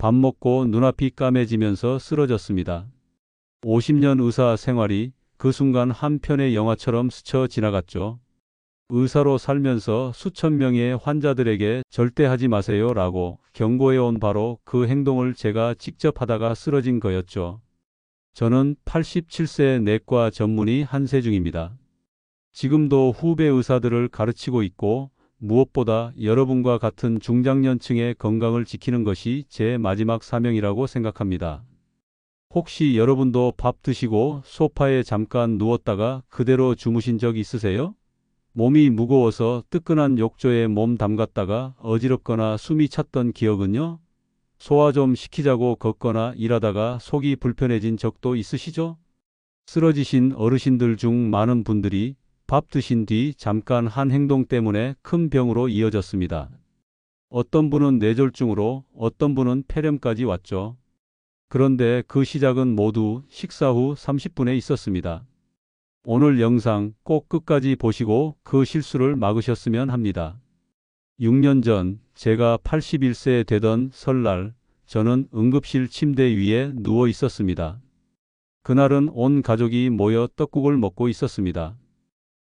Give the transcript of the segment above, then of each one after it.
밥 먹고 눈앞이 까매지면서 쓰러졌습니다. 50년 의사 생활이 그 순간 한 편의 영화처럼 스쳐 지나갔죠. 의사로 살면서 수천 명의 환자들에게 절대 하지 마세요 라고 경고해온 바로 그 행동을 제가 직접 하다가 쓰러진 거였죠. 저는 87세 내과 전문의 한세중입니다. 지금도 후배 의사들을 가르치고 있고 무엇보다 여러분과 같은 중장년층의 건강을 지키는 것이 제 마지막 사명이라고 생각합니다. 혹시 여러분도 밥 드시고 소파에 잠깐 누웠다가 그대로 주무신 적 있으세요? 몸이 무거워서 뜨끈한 욕조에 몸 담갔다가 어지럽거나 숨이 찼던 기억은요? 소화 좀 시키자고 걷거나 일하다가 속이 불편해진 적도 있으시죠? 쓰러지신 어르신들 중 많은 분들이 밥 드신 뒤 잠깐 한 행동 때문에 큰 병으로 이어졌습니다. 어떤 분은 뇌졸중으로 어떤 분은 폐렴까지 왔죠. 그런데 그 시작은 모두 식사 후 30분에 있었습니다. 오늘 영상 꼭 끝까지 보시고 그 실수를 막으셨으면 합니다. 6년 전 제가 81세 되던 설날 저는 응급실 침대 위에 누워 있었습니다. 그날은 온 가족이 모여 떡국을 먹고 있었습니다.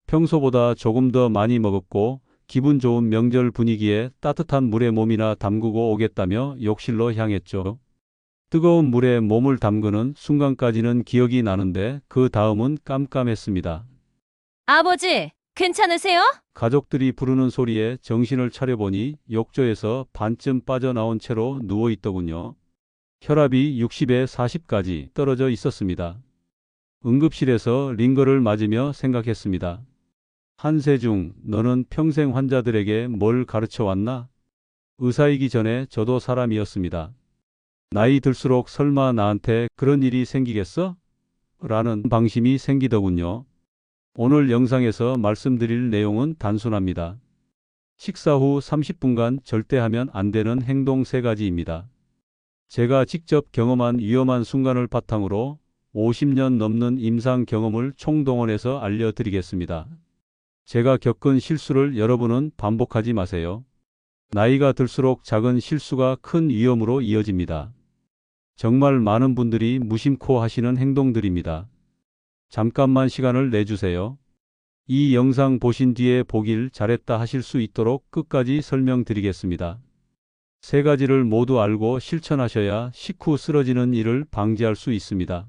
평소보다 조금 더 많이 먹었고 기분 좋은 명절 분위기에 따뜻한 물에 몸이나 담그고 오겠다며 욕실로 향했죠. 뜨거운 물에 몸을 담그는 순간까지는 기억이 나는데 그 다음은 깜깜했습니다. 아버지, 괜찮으세요? 가족들이 부르는 소리에 정신을 차려보니 욕조에서 반쯤 빠져나온 채로 누워 있더군요. 혈압이 60에 40까지 떨어져 있었습니다. 응급실에서 링거를 맞으며 생각했습니다. 한세중, 너는 평생 환자들에게 뭘 가르쳐 왔나? 의사이기 전에 저도 사람이었습니다. 나이 들수록 설마 나한테 그런 일이 생기겠어? 라는 방심이 생기더군요. 오늘 영상에서 말씀드릴 내용은 단순합니다. 식사 후 30분간 절대 하면 안 되는 행동 세 가지입니다. 제가 직접 경험한 위험한 순간을 바탕으로 50년 넘는 임상 경험을 총동원해서 알려드리겠습니다. 제가 겪은 실수를 여러분은 반복하지 마세요. 나이가 들수록 작은 실수가 큰 위험으로 이어집니다. 정말 많은 분들이 무심코 하시는 행동들입니다. 잠깐만 시간을 내주세요. 이 영상 보신 뒤에 보길 잘했다 하실 수 있도록 끝까지 설명드리겠습니다. 세 가지를 모두 알고 실천하셔야 식후 쓰러지는 일을 방지할 수 있습니다.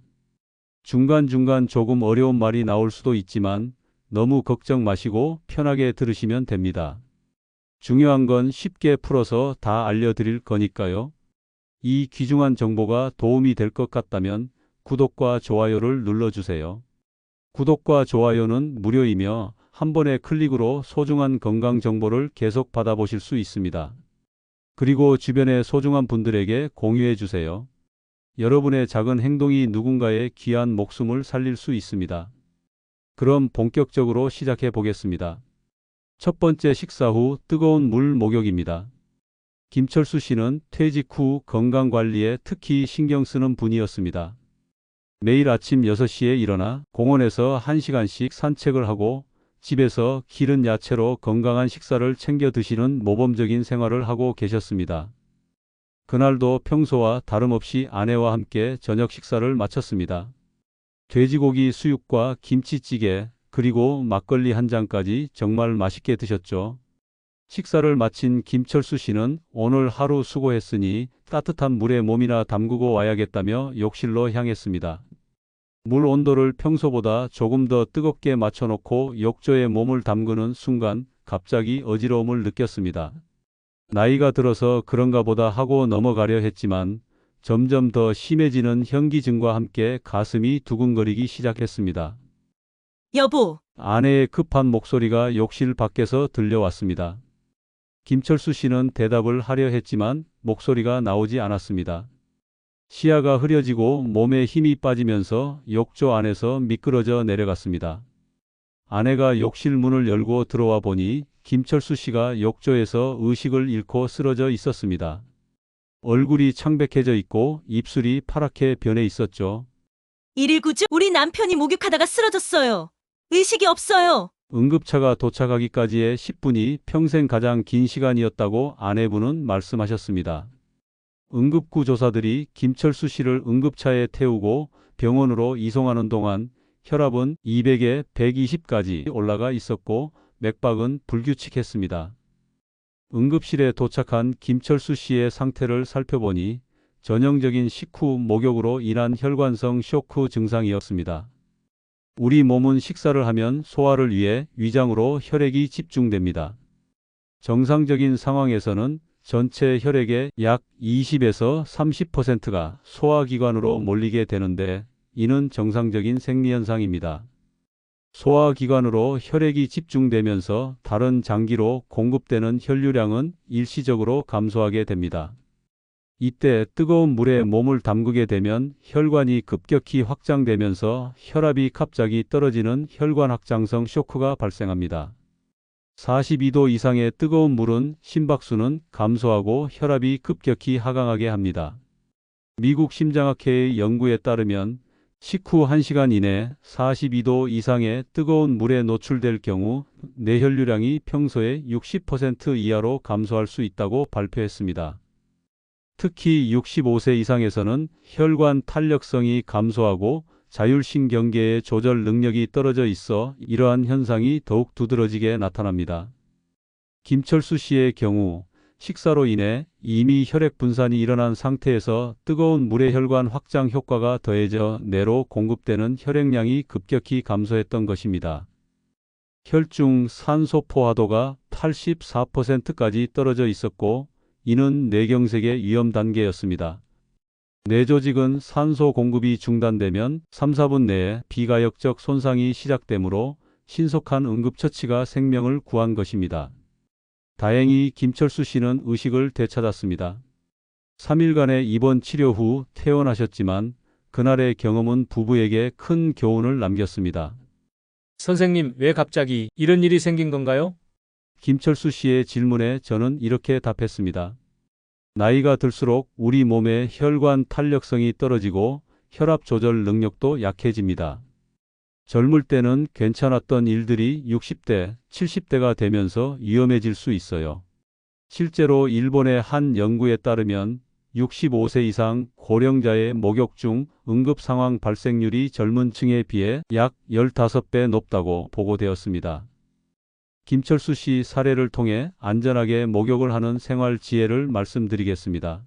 중간중간 조금 어려운 말이 나올 수도 있지만 너무 걱정 마시고 편하게 들으시면 됩니다. 중요한 건 쉽게 풀어서 다 알려드릴 거니까요. 이 귀중한 정보가 도움이 될 것 같다면 구독과 좋아요를 눌러주세요. 구독과 좋아요는 무료이며 한 번의 클릭으로 소중한 건강 정보를 계속 받아보실 수 있습니다. 그리고 주변의 소중한 분들에게 공유해 주세요. 여러분의 작은 행동이 누군가의 귀한 목숨을 살릴 수 있습니다. 그럼 본격적으로 시작해 보겠습니다. 첫 번째 식사 후 뜨거운 물 목욕입니다. 김철수 씨는 퇴직 후 건강 관리에 특히 신경 쓰는 분이었습니다. 매일 아침 6시에 일어나 공원에서 1시간씩 산책을 하고 집에서 기른 야채로 건강한 식사를 챙겨 드시는 모범적인 생활을 하고 계셨습니다. 그날도 평소와 다름없이 아내와 함께 저녁 식사를 마쳤습니다. 돼지고기 수육과 김치찌개, 그리고 막걸리 한 잔까지 정말 맛있게 드셨죠. 식사를 마친 김철수 씨는 오늘 하루 수고했으니 따뜻한 물에 몸이나 담그고 와야겠다며 욕실로 향했습니다. 물 온도를 평소보다 조금 더 뜨겁게 맞춰놓고 욕조에 몸을 담그는 순간 갑자기 어지러움을 느꼈습니다. 나이가 들어서 그런가 보다 하고 넘어가려 했지만 점점 더 심해지는 현기증과 함께 가슴이 두근거리기 시작했습니다. 여보, 아내의 급한 목소리가 욕실 밖에서 들려왔습니다. 김철수 씨는 대답을 하려 했지만 목소리가 나오지 않았습니다. 시야가 흐려지고 몸에 힘이 빠지면서 욕조 안에서 미끄러져 내려갔습니다. 아내가 욕실 문을 열고 들어와 보니 김철수 씨가 욕조에서 의식을 잃고 쓰러져 있었습니다. 얼굴이 창백해져 있고 입술이 파랗게 변해 있었죠. 119중 우리 남편이 목욕하다가 쓰러졌어요. 의식이 없어요. 응급차가 도착하기까지의 10분이 평생 가장 긴 시간이었다고 아내분은 말씀하셨습니다. 응급구 조사들이 김철수 씨를 응급차에 태우고 병원으로 이송하는 동안 혈압은 200에 120까지 올라가 있었고 맥박은 불규칙했습니다. 응급실에 도착한 김철수 씨의 상태를 살펴보니 전형적인 식후 목욕으로 인한 혈관성 쇼크 증상이었습니다. 우리 몸은 식사를 하면 소화를 위해 위장으로 혈액이 집중됩니다. 정상적인 상황에서는 전체 혈액의 약 20에서 30%가 소화기관으로 몰리게 되는데 이는 정상적인 생리현상입니다. 소화기관으로 혈액이 집중되면서 다른 장기로 공급되는 혈류량은 일시적으로 감소하게 됩니다. 이때 뜨거운 물에 몸을 담그게 되면 혈관이 급격히 확장되면서 혈압이 갑자기 떨어지는 혈관 확장성 쇼크가 발생합니다. 42도 이상의 뜨거운 물은 심박수는 감소하고 혈압이 급격히 하강하게 합니다. 미국 심장학회의 연구에 따르면 식후 1시간 이내 42도 이상의 뜨거운 물에 노출될 경우 뇌혈류량이 평소의 60% 이하로 감소할 수 있다고 발표했습니다. 특히 65세 이상에서는 혈관 탄력성이 감소하고 자율신경계의 조절 능력이 떨어져 있어 이러한 현상이 더욱 두드러지게 나타납니다. 김철수 씨의 경우 식사로 인해 이미 혈액 분산이 일어난 상태에서 뜨거운 물의 혈관 확장 효과가 더해져 뇌로 공급되는 혈액량이 급격히 감소했던 것입니다. 혈중 산소 포화도가 84%까지 떨어져 있었고 이는 뇌경색의 위험 단계였습니다. 뇌조직은 산소 공급이 중단되면 3, 4분 내에 비가역적 손상이 시작되므로 신속한 응급처치가 생명을 구한 것입니다. 다행히 김철수 씨는 의식을 되찾았습니다. 3일간의 입원 치료 후 퇴원하셨지만 그날의 경험은 부부에게 큰 교훈을 남겼습니다. 선생님, 왜 갑자기 이런 일이 생긴 건가요? 김철수 씨의 질문에 저는 이렇게 답했습니다. 나이가 들수록 우리 몸의 혈관 탄력성이 떨어지고 혈압 조절 능력도 약해집니다. 젊을 때는 괜찮았던 일들이 60대, 70대가 되면서 위험해질 수 있어요. 실제로 일본의 한 연구에 따르면 65세 이상 고령자의 목욕 중 응급 상황 발생률이 젊은 층에 비해 약 15배 높다고 보고되었습니다. 김철수 씨 사례를 통해 안전하게 목욕을 하는 생활 지혜를 말씀드리겠습니다.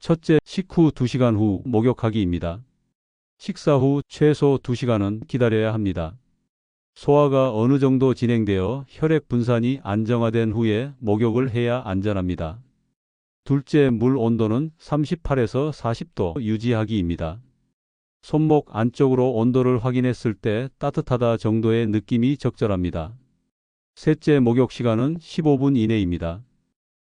첫째, 식후 2시간 후 목욕하기입니다. 식사 후 최소 2시간은 기다려야 합니다. 소화가 어느 정도 진행되어 혈액 분산이 안정화된 후에 목욕을 해야 안전합니다. 둘째, 물 온도는 38에서 40도 유지하기입니다. 손목 안쪽으로 온도를 확인했을 때 따뜻하다 정도의 느낌이 적절합니다. 셋째 목욕 시간은 15분 이내입니다.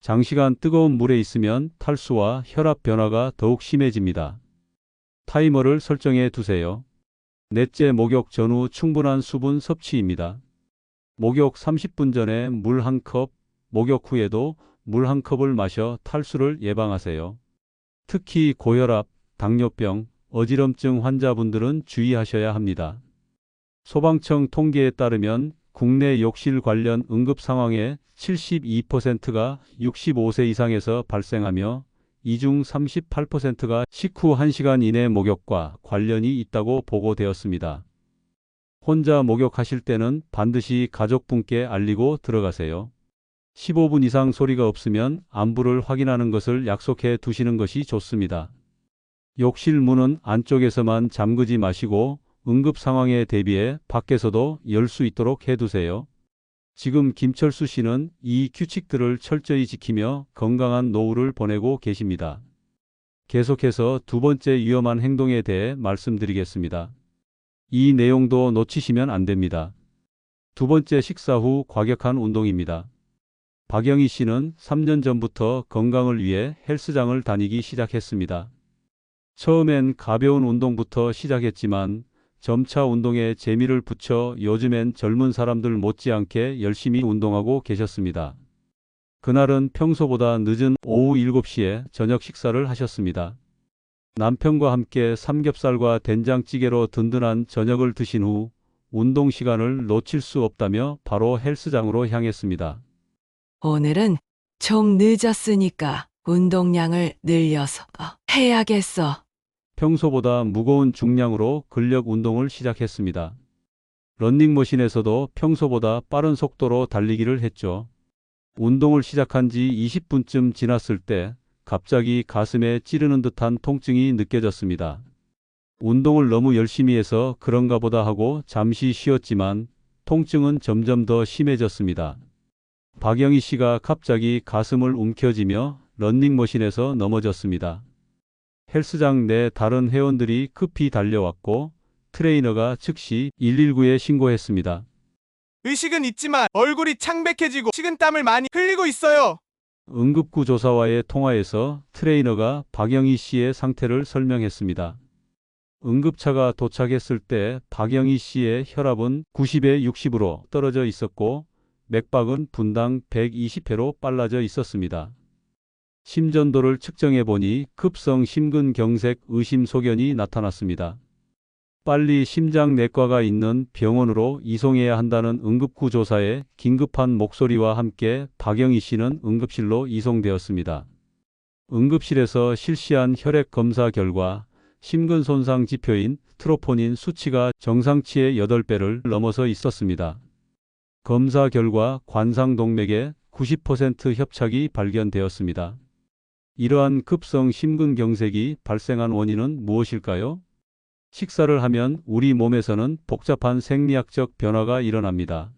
장시간 뜨거운 물에 있으면 탈수와 혈압 변화가 더욱 심해집니다. 타이머를 설정해 두세요. 넷째 목욕 전후 충분한 수분 섭취입니다. 목욕 30분 전에 물 한 컵, 목욕 후에도 물 한 컵을 마셔 탈수를 예방하세요. 특히 고혈압, 당뇨병, 어지럼증 환자분들은 주의하셔야 합니다. 소방청 통계에 따르면 국내 욕실 관련 응급 상황의 72%가 65세 이상에서 발생하며 이중 38%가 식후 1시간 이내 목욕과 관련이 있다고 보고되었습니다. 혼자 목욕하실 때는 반드시 가족분께 알리고 들어가세요. 15분 이상 소리가 없으면 안부를 확인하는 것을 약속해 두시는 것이 좋습니다. 욕실 문은 안쪽에서만 잠그지 마시고 응급 상황에 대비해 밖에서도 열 수 있도록 해두세요. 지금 김철수 씨는 이 규칙들을 철저히 지키며 건강한 노후를 보내고 계십니다. 계속해서 두 번째 위험한 행동에 대해 말씀드리겠습니다. 이 내용도 놓치시면 안 됩니다. 두 번째 식사 후 과격한 운동입니다. 박영희 씨는 3년 전부터 건강을 위해 헬스장을 다니기 시작했습니다. 처음엔 가벼운 운동부터 시작했지만 점차 운동에 재미를 붙여 요즘엔 젊은 사람들 못지않게 열심히 운동하고 계셨습니다. 그날은 평소보다 늦은 오후 7시에 저녁 식사를 하셨습니다. 남편과 함께 삼겹살과 된장찌개로 든든한 저녁을 드신 후 운동 시간을 놓칠 수 없다며 바로 헬스장으로 향했습니다. 오늘은 좀 늦었으니까 운동량을 늘려서 해야겠어. 평소보다 무거운 중량으로 근력 운동을 시작했습니다. 런닝머신에서도 평소보다 빠른 속도로 달리기를 했죠. 운동을 시작한 지 20분쯤 지났을 때 갑자기 가슴에 찌르는 듯한 통증이 느껴졌습니다. 운동을 너무 열심히 해서 그런가 보다 하고 잠시 쉬었지만 통증은 점점 더 심해졌습니다. 박영희 씨가 갑자기 가슴을 움켜쥐며 런닝머신에서 넘어졌습니다. 헬스장 내 다른 회원들이 급히 달려왔고 트레이너가 즉시 119에 신고했습니다. 의식은 있지만 얼굴이 창백해지고 식은땀을 많이 흘리고 있어요. 응급구 조사와의 통화에서 트레이너가 박영희 씨의 상태를 설명했습니다. 응급차가 도착했을 때 박영희 씨의 혈압은 90에 60으로 떨어져 있었고 맥박은 분당 120회로 빨라져 있었습니다. 심전도를 측정해 보니 급성 심근경색 의심 소견이 나타났습니다. 빨리 심장내과가 있는 병원으로 이송해야 한다는 응급구 조사에 긴급한 목소리와 함께 박영희 씨는 응급실로 이송되었습니다. 응급실에서 실시한 혈액 검사 결과 심근 손상 지표인 트로포닌 수치가 정상치의 8배를 넘어서 있었습니다. 검사 결과 관상동맥에 90% 협착이 발견되었습니다. 이러한 급성 심근경색이 발생한 원인은 무엇일까요? 식사를 하면 우리 몸에서는 복잡한 생리학적 변화가 일어납니다.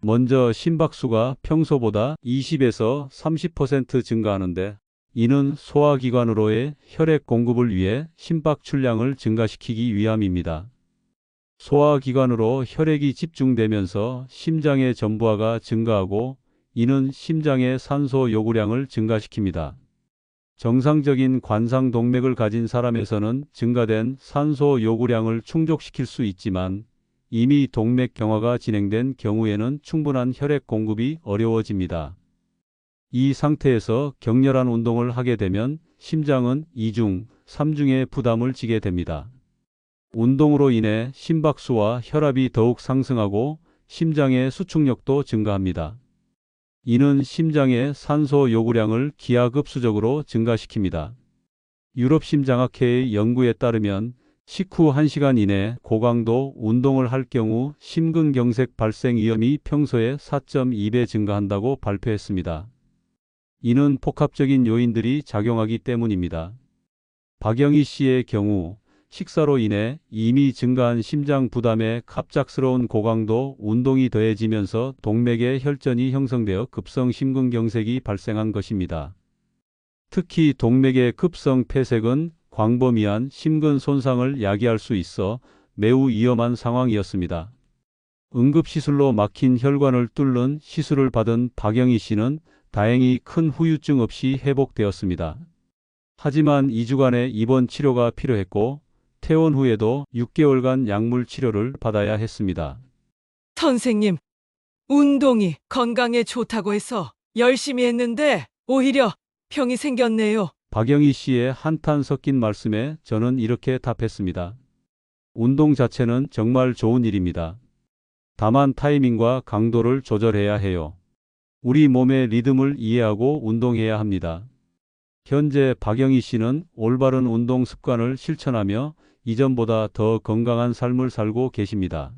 먼저 심박수가 평소보다 20에서 30% 증가하는데 이는 소화기관으로의 혈액 공급을 위해 심박 출량을 증가시키기 위함입니다. 소화기관으로 혈액이 집중되면서 심장의 전부하가 증가하고 이는 심장의 산소 요구량을 증가시킵니다. 정상적인 관상 동맥을 가진 사람에서는 증가된 산소 요구량을 충족시킬 수 있지만 이미 동맥 경화가 진행된 경우에는 충분한 혈액 공급이 어려워집니다. 이 상태에서 격렬한 운동을 하게 되면 심장은 2중, 3중의 부담을 지게 됩니다. 운동으로 인해 심박수와 혈압이 더욱 상승하고 심장의 수축력도 증가합니다. 이는 심장의 산소 요구량을 기하급수적으로 증가시킵니다. 유럽 심장학회의 연구에 따르면 식후 1시간 이내 고강도 운동을 할 경우 심근경색 발생 위험이 평소에 4.2배 증가한다고 발표했습니다. 이는 복합적인 요인들이 작용하기 때문입니다. 박영희 씨의 경우 식사로 인해 이미 증가한 심장 부담에 갑작스러운 고강도 운동이 더해지면서 동맥의 혈전이 형성되어 급성 심근경색이 발생한 것입니다. 특히 동맥의 급성 폐색은 광범위한 심근 손상을 야기할 수 있어 매우 위험한 상황이었습니다. 응급시술로 막힌 혈관을 뚫는 시술을 받은 박영희 씨는 다행히 큰 후유증 없이 회복되었습니다. 하지만 2주간의 입원 치료가 필요했고 퇴원 후에도 6개월간 약물 치료를 받아야 했습니다. 선생님, 운동이 건강에 좋다고 해서 열심히 했는데 오히려 병이 생겼네요. 박영희 씨의 한탄 섞인 말씀에 저는 이렇게 답했습니다. 운동 자체는 정말 좋은 일입니다. 다만 타이밍과 강도를 조절해야 해요. 우리 몸의 리듬을 이해하고 운동해야 합니다. 현재 박영희 씨는 올바른 운동 습관을 실천하며 이전보다 더 건강한 삶을 살고 계십니다.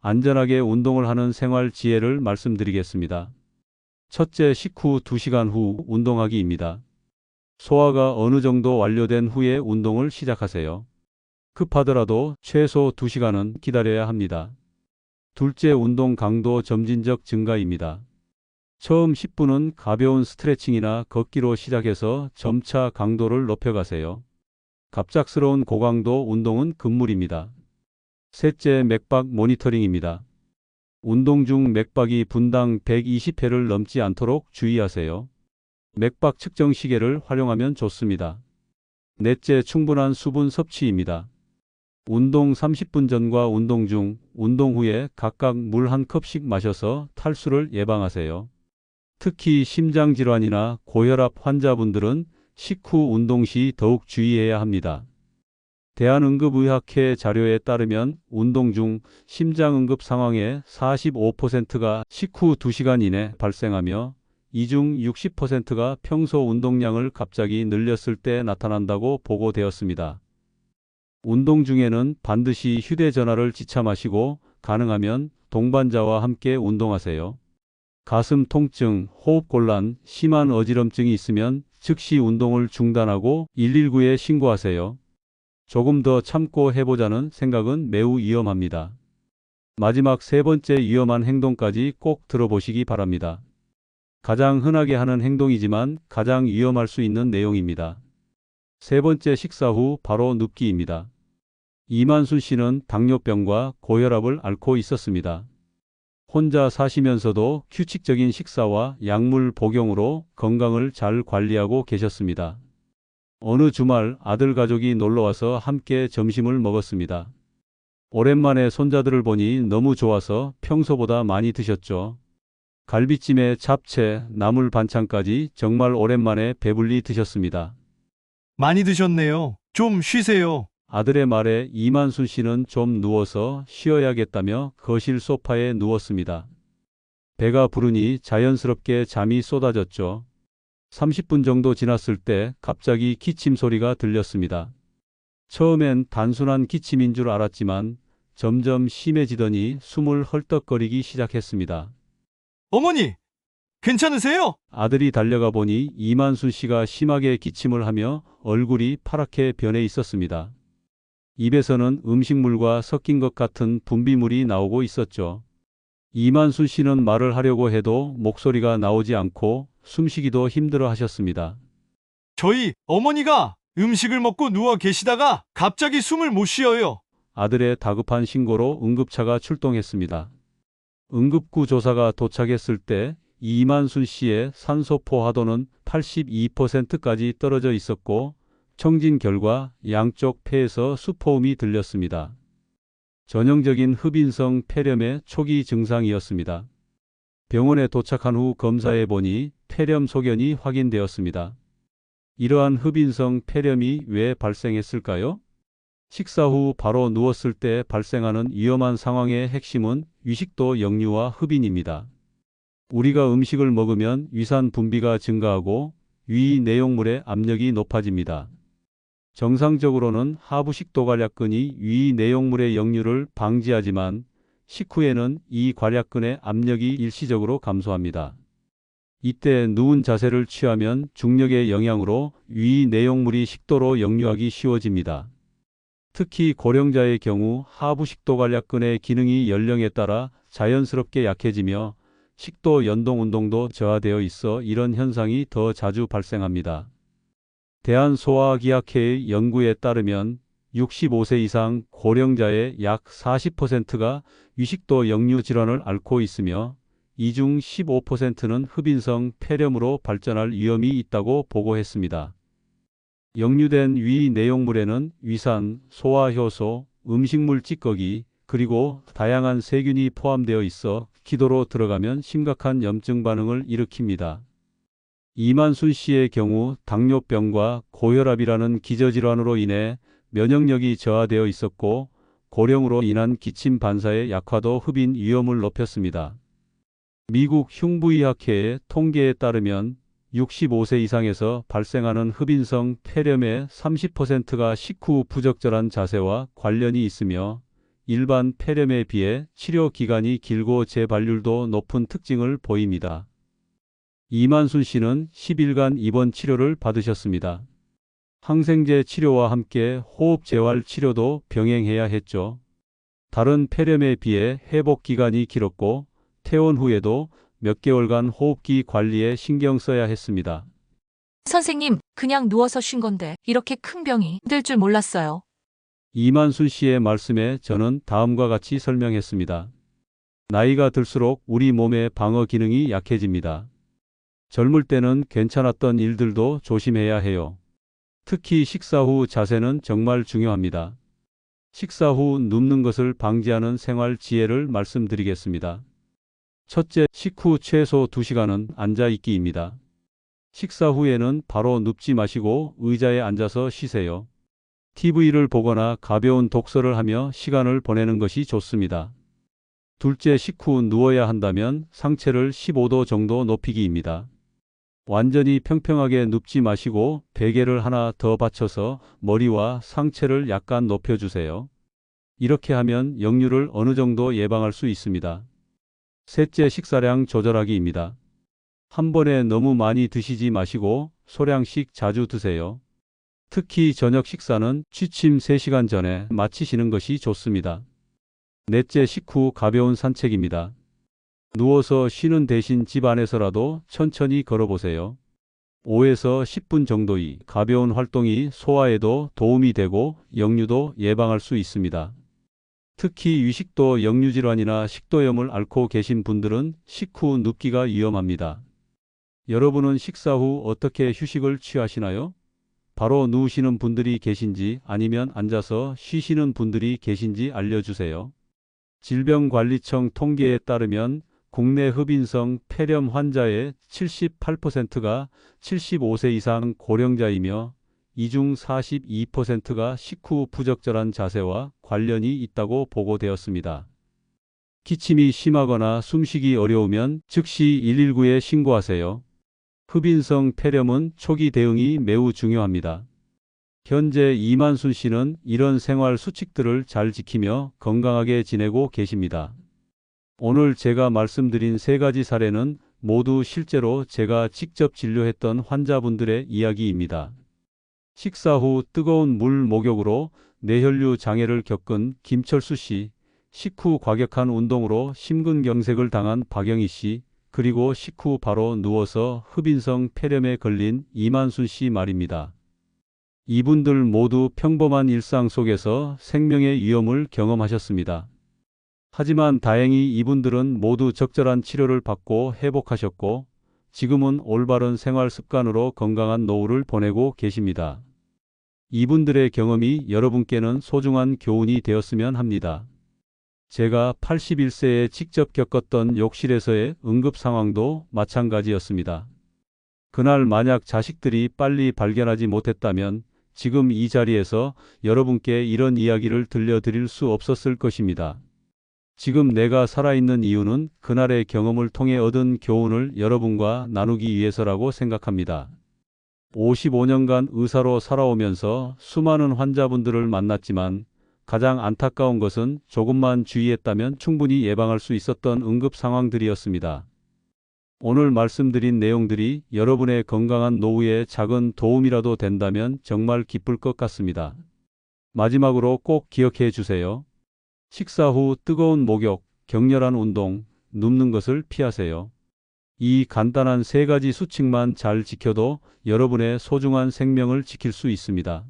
안전하게 운동을 하는 생활 지혜를 말씀드리겠습니다. 첫째, 식후 2시간 후 운동하기입니다. 소화가 어느 정도 완료된 후에 운동을 시작하세요. 급하더라도 최소 2시간은 기다려야 합니다. 둘째, 운동 강도 점진적 증가입니다. 처음 10분은 가벼운 스트레칭이나 걷기로 시작해서 점차 강도를 높여가세요. 갑작스러운 고강도 운동은 금물입니다. 셋째, 맥박 모니터링입니다. 운동 중 맥박이 분당 120회를 넘지 않도록 주의하세요. 맥박 측정 시계를 활용하면 좋습니다. 넷째, 충분한 수분 섭취입니다. 운동 30분 전과 운동 중, 운동 후에 각각 물 한 컵씩 마셔서 탈수를 예방하세요. 특히 심장질환이나 고혈압 환자분들은 식후 운동 시 더욱 주의해야 합니다. 대한응급의학회 자료에 따르면 운동 중 심장응급 상황의 45%가 식후 2시간 이내 발생하며 이 중 60%가 평소 운동량을 갑자기 늘렸을 때 나타난다고 보고되었습니다. 운동 중에는 반드시 휴대전화를 지참하시고 가능하면 동반자와 함께 운동하세요. 가슴 통증, 호흡 곤란, 심한 어지럼증이 있으면 즉시 운동을 중단하고 119에 신고하세요. 조금 더 참고 해보자는 생각은 매우 위험합니다. 마지막 세 번째 위험한 행동까지 꼭 들어보시기 바랍니다. 가장 흔하게 하는 행동이지만 가장 위험할 수 있는 내용입니다. 세 번째 식사 후 바로 눕기입니다. 이만순 씨는 당뇨병과 고혈압을 앓고 있었습니다. 혼자 사시면서도 규칙적인 식사와 약물 복용으로 건강을 잘 관리하고 계셨습니다. 어느 주말 아들 가족이 놀러와서 함께 점심을 먹었습니다. 오랜만에 손자들을 보니 너무 좋아서 평소보다 많이 드셨죠. 갈비찜에 잡채, 나물 반찬까지 정말 오랜만에 배불리 드셨습니다. 많이 드셨네요. 좀 쉬세요. 아들의 말에 이만순 씨는 좀 누워서 쉬어야겠다며 거실 소파에 누웠습니다. 배가 부르니 자연스럽게 잠이 쏟아졌죠. 30분 정도 지났을 때 갑자기 기침 소리가 들렸습니다. 처음엔 단순한 기침인 줄 알았지만 점점 심해지더니 숨을 헐떡거리기 시작했습니다. 어머니, 괜찮으세요? 아들이 달려가 보니 이만순 씨가 심하게 기침을 하며 얼굴이 파랗게 변해 있었습니다. 입에서는 음식물과 섞인 것 같은 분비물이 나오고 있었죠. 이만순 씨는 말을 하려고 해도 목소리가 나오지 않고 숨쉬기도 힘들어 하셨습니다. 저희 어머니가 음식을 먹고 누워 계시다가 갑자기 숨을 못 쉬어요. 아들의 다급한 신고로 응급차가 출동했습니다. 응급구 조사가 도착했을 때 이만순 씨의 산소 포화도는 82%까지 떨어져 있었고 청진 결과 양쪽 폐에서 수포음이 들렸습니다. 전형적인 흡인성 폐렴의 초기 증상이었습니다. 병원에 도착한 후 검사해 보니 폐렴 소견이 확인되었습니다. 이러한 흡인성 폐렴이 왜 발생했을까요? 식사 후 바로 누웠을 때 발생하는 위험한 상황의 핵심은 위식도 역류와 흡인입니다. 우리가 음식을 먹으면 위산 분비가 증가하고 위 내용물의 압력이 높아집니다. 정상적으로는 하부식도 관략근이 위 내용물의 역류를 방지하지만 식후에는 이 관략근의 압력이 일시적으로 감소합니다. 이때 누운 자세를 취하면 중력의 영향으로 위 내용물이 식도로 역류하기 쉬워집니다. 특히 고령자의 경우 하부식도 관략근의 기능이 연령에 따라 자연스럽게 약해지며 식도 연동 운동도 저하되어 있어 이런 현상이 더 자주 발생합니다. 대한소아기학회의 연구에 따르면 65세 이상 고령자의 약 40%가 위식도 역류 질환을 앓고 있으며 이 중 15%는 흡인성 폐렴으로 발전할 위험이 있다고 보고했습니다. 역류된 위 내용물에는 위산, 소화효소, 음식물 찌꺼기, 그리고 다양한 세균이 포함되어 있어 기도로 들어가면 심각한 염증 반응을 일으킵니다. 이만순 씨의 경우 당뇨병과 고혈압이라는 기저질환으로 인해 면역력이 저하되어 있었고 고령으로 인한 기침 반사의 약화도 흡인 위험을 높였습니다. 미국 흉부의학회의 통계에 따르면 65세 이상에서 발생하는 흡인성 폐렴의 30%가 식후 부적절한 자세와 관련이 있으며 일반 폐렴에 비해 치료 기간이 길고 재발률도 높은 특징을 보입니다. 이만순 씨는 10일간 입원 치료를 받으셨습니다. 항생제 치료와 함께 호흡 재활 치료도 병행해야 했죠. 다른 폐렴에 비해 회복 기간이 길었고 퇴원 후에도 몇 개월간 호흡기 관리에 신경 써야 했습니다. 선생님, 그냥 누워서 쉰 건데 이렇게 큰 병이 될 줄 몰랐어요. 이만순 씨의 말씀에 저는 다음과 같이 설명했습니다. 나이가 들수록 우리 몸의 방어 기능이 약해집니다. 젊을 때는 괜찮았던 일들도 조심해야 해요. 특히 식사 후 자세는 정말 중요합니다. 식사 후 눕는 것을 방지하는 생활 지혜를 말씀드리겠습니다. 첫째, 식후 최소 2시간은 앉아 있기입니다. 식사 후에는 바로 눕지 마시고 의자에 앉아서 쉬세요. TV를 보거나 가벼운 독서를 하며 시간을 보내는 것이 좋습니다. 둘째, 식후 누워야 한다면 상체를 15도 정도 높이기입니다. 완전히 평평하게 눕지 마시고 베개를 하나 더 받쳐서 머리와 상체를 약간 높여주세요. 이렇게 하면 역류를 어느 정도 예방할 수 있습니다. 셋째 식사량 조절하기입니다. 한 번에 너무 많이 드시지 마시고 소량씩 자주 드세요. 특히 저녁 식사는 취침 3시간 전에 마치시는 것이 좋습니다. 넷째 식후 가벼운 산책입니다. 누워서 쉬는 대신 집 안에서라도 천천히 걸어보세요. 5에서 10분 정도의 가벼운 활동이 소화에도 도움이 되고 역류도 예방할 수 있습니다. 특히 위식도 역류질환이나 식도염을 앓고 계신 분들은 식후 눕기가 위험합니다. 여러분은 식사 후 어떻게 휴식을 취하시나요? 바로 누우시는 분들이 계신지 아니면 앉아서 쉬시는 분들이 계신지 알려주세요. 질병관리청 통계에 따르면 국내 흡인성 폐렴 환자의 78%가 75세 이상 고령자이며 이중 42%가 식후 부적절한 자세와 관련이 있다고 보고되었습니다. 기침이 심하거나 숨쉬기 어려우면 즉시 119에 신고하세요. 흡인성 폐렴은 초기 대응이 매우 중요합니다. 현재 이만순 씨는 이런 생활 수칙들을 잘 지키며 건강하게 지내고 계십니다. 오늘 제가 말씀드린 세 가지 사례는 모두 실제로 제가 직접 진료했던 환자분들의 이야기입니다. 식사 후 뜨거운 물 목욕으로 뇌혈류 장애를 겪은 김철수 씨, 식후 과격한 운동으로 심근경색을 당한 박영희 씨, 그리고 식후 바로 누워서 흡인성 폐렴에 걸린 이만순 씨 말입니다. 이분들 모두 평범한 일상 속에서 생명의 위험을 경험하셨습니다. 하지만 다행히 이분들은 모두 적절한 치료를 받고 회복하셨고 지금은 올바른 생활 습관으로 건강한 노후를 보내고 계십니다. 이분들의 경험이 여러분께는 소중한 교훈이 되었으면 합니다. 제가 81세에 직접 겪었던 욕실에서의 응급 상황도 마찬가지였습니다. 그날 만약 자식들이 빨리 발견하지 못했다면 지금 이 자리에서 여러분께 이런 이야기를 들려드릴 수 없었을 것입니다. 지금 내가 살아있는 이유는 그날의 경험을 통해 얻은 교훈을 여러분과 나누기 위해서라고 생각합니다. 55년간 의사로 살아오면서 수많은 환자분들을 만났지만 가장 안타까운 것은 조금만 주의했다면 충분히 예방할 수 있었던 응급 상황들이었습니다. 오늘 말씀드린 내용들이 여러분의 건강한 노후에 작은 도움이라도 된다면 정말 기쁠 것 같습니다. 마지막으로 꼭 기억해 주세요. 식사 후 뜨거운 목욕, 격렬한 운동, 눕는 것을 피하세요. 이 간단한 세 가지 수칙만 잘 지켜도 여러분의 소중한 생명을 지킬 수 있습니다.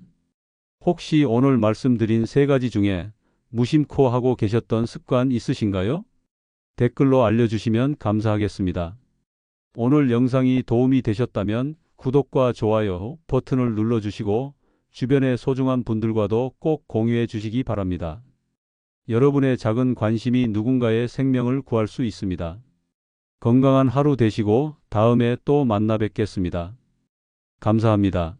혹시 오늘 말씀드린 세 가지 중에 무심코 하고 계셨던 습관 있으신가요? 댓글로 알려주시면 감사하겠습니다. 오늘 영상이 도움이 되셨다면 구독과 좋아요 버튼을 눌러주시고 주변의 소중한 분들과도 꼭 공유해 주시기 바랍니다. 여러분의 작은 관심이 누군가의 생명을 구할 수 있습니다. 건강한 하루 되시고 다음에 또 만나 뵙겠습니다. 감사합니다.